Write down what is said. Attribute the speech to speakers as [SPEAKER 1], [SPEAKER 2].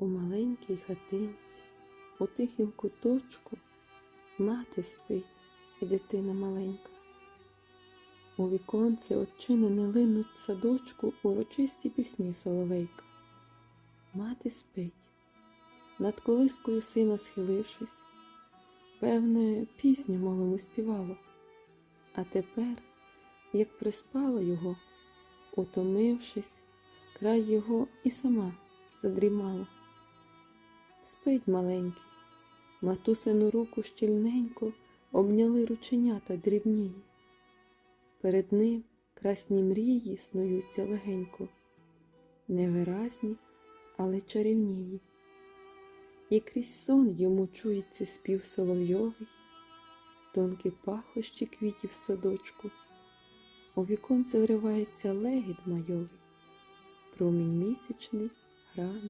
[SPEAKER 1] У маленькій хатинці, у тихім куточку, мати спить і дитина маленька. У віконце отчинене линуть садочку урочисті пісні соловейка. Мати спить, над колискою сина схилившись, певне, пісню малому співала. А тепер, як приспала його, утомившись, край його і сама задрімала. Спить маленький, матусину руку щільненько обняли рученята дрібнії. Перед ним красні мрії снуються легенько, невиразні, але чарівнії. І крізь сон йому чується спів соловйовий, тонкі пахощі квітів садочку, у віконце вривається легіт майовий, промінь місячний грає.